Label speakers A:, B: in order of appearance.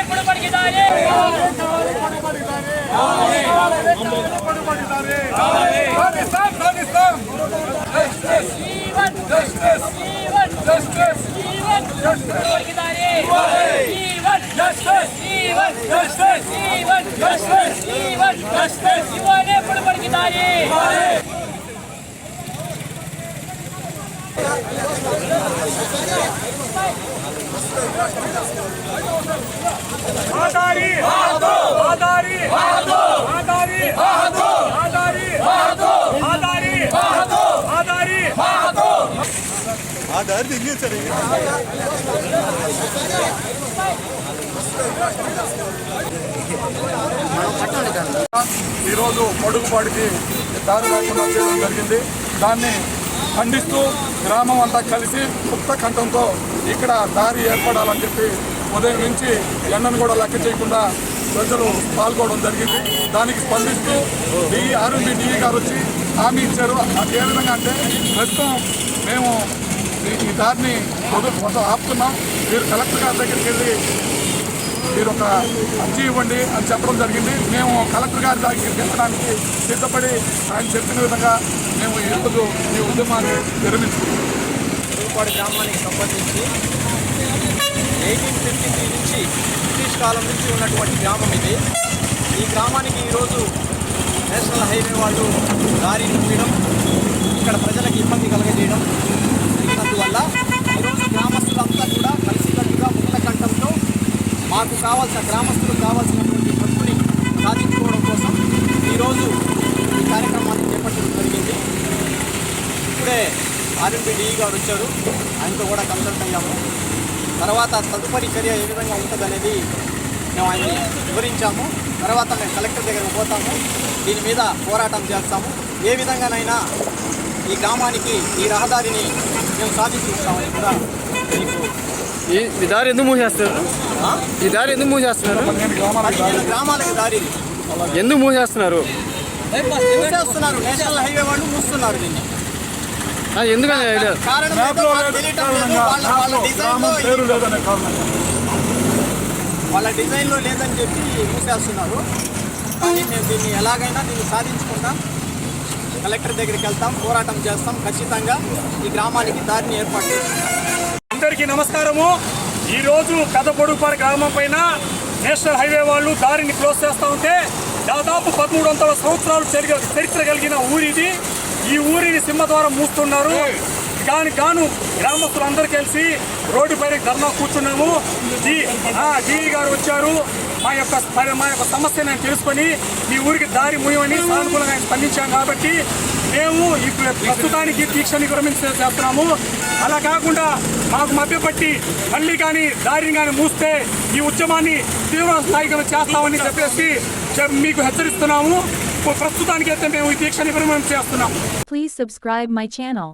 A: ఇప్పుడు పడికి దారి ఇవ్వాలి
B: ఆదారి! ఆదారి! ఆదారి! ఆదారి! ఈరోజు పొడుగుపాటికి దారి లేకుండా చేయడం జరిగింది. దాన్ని ఖండిస్తూ గ్రామం అంతా కలిసి ముక్త కంఠంతో ఇక్కడ దారి ఏర్పడాలని చెప్పి ఉదయం నుంచి ఎండను కూడా లెక్క చేయకుండా ప్రజలు పాల్గొనడం జరిగింది. దానికి స్పందిస్తూ డిఈ ఆర్ఎంబి డిఈ గారు వచ్చి హామీ ఇచ్చారు. అది ఏ విధంగా అంటే ప్రస్తుతం మేము ఈ- దారిని మొదలు ఆపుతున్నాం. మీరు కలెక్టర్ గారి దగ్గరికి వెళ్ళి మీరు ఒక అర్జీ ఇవ్వండి అని చెప్పడం జరిగింది. మేము కలెక్టర్ గారి దగ్గరికి వెళ్ళడానికి సిద్ధపడి ఆయన చెప్పిన విధంగా మేము ఈరోజు ఈ ఉద్యమాన్ని విరమించుకున్నాం
C: గ్రామానికి సంబంధించి ఎయిటీన్ ఫిఫ్టీ త్రీ నుంచి బ్రిటిష్ కాలం నుంచి ఉన్నటువంటి గ్రామం ఇది. ఈ గ్రామానికి ఈరోజు నేషనల్ హైవే వాళ్ళు దారి నింపడం ఇక్కడ ప్రజలకు ఇబ్బంది కలగజేయడం. జరిగినందువల్ల ఈరోజు గ్రామస్తులు కూడా కలిసికట్టుగా ముక్త కంఠంతో మాకు కావాల్సిన గ్రామస్తులకు కావాల్సినటువంటి హక్కుని సాధించుకోవడం కోసం ఈరోజు ఈ కార్యక్రమాన్ని చేపట్టడం జరిగింది. ఇప్పుడే ఆర్ఎంపీ డిఈ గారు వచ్చారు. ఆయనతో కూడా కన్సల్ట్ అయ్యాము. తర్వాత తదుపరి చర్య ఏ విధంగా ఉంటుందనేది మేము ఆయన్ని వివరించాము. తర్వాత మేము కలెక్టర్ దగ్గరకు పోతాము. దీని మీద పోరాటం చేస్తాము. ఏ విధంగానైనా ఈ గ్రామానికి ఈ రహదారిని మేము సాధించుకుంటామని కూడా మీకు
D: ఈ దారి ఎందుకు
C: మూసేస్తారు?
D: ఈ దారి ఎందుకు మూసేస్తున్నారు
B: పదిహేను గ్రామాలకు
C: గ్రామాలకి దారి
D: ఎందుకు మూసేస్తున్నారు
C: మూసేస్తున్నారు నేషనల్ హైవే వాళ్ళు మూస్తున్నారు దీన్ని
D: ఎందుకని
C: కారణం
B: కారణంగా
C: వాళ్ళ డిజైన్లో
B: పేరు
C: వాళ్ళ లేదని చెప్పి మూసేస్తున్నారు కానీ మేము దీన్ని ఎలాగైనా దీన్ని సాధించుకుంటాం కలెక్టర్ దగ్గరికి వెళ్తాం పోరాటం చేస్తాం ఖచ్చితంగా ఈ గ్రామానికి దారిని ఏర్పాటు
B: అందరికీ నమస్కారము. ఈరోజు పెదపొడుపాడు గ్రామం పైన నేషనల్ హైవే వాళ్ళు దారిని క్లోజ్ చేస్తూ ఉంటే దాదాపు పదమూడు వందల సంవత్సరాలు చరిత్ర కలిగిన ఊరిది. ఈ ఊరిని సింహద్వారం మూస్తున్నారు. దానికి గాను గ్రామస్తులందరూ కలిసి రోడ్డు పైన ధర్నా కూర్చున్నాము. జీ గారు వచ్చారు. మా యొక్క మా యొక్క సమస్య నేను తెలుసుకొని మీ ఊరికి దారి మూయమని సానుకూలంగా ఆయన స్పందించాం కాబట్టి మేము ఇప్పుడు ప్రస్తుతానికి దీక్ష విరమించ చేస్తున్నాము. అలా కాకుండా మాకు మభ్యపట్టి మళ్ళీ కానీ దారిని కానీ మూస్తే ఈ ఉద్యమాన్ని తీవ్ర స్థాయిగా చేస్తామని చెప్పేసి మీకు హెచ్చరిస్తున్నాము. ప్రస్తుతానికి మేము ఈ దీక్ష విరమణ చేస్తున్నాము
E: ప్లీజ్ సబ్స్క్రైబ్ మై ఛానల్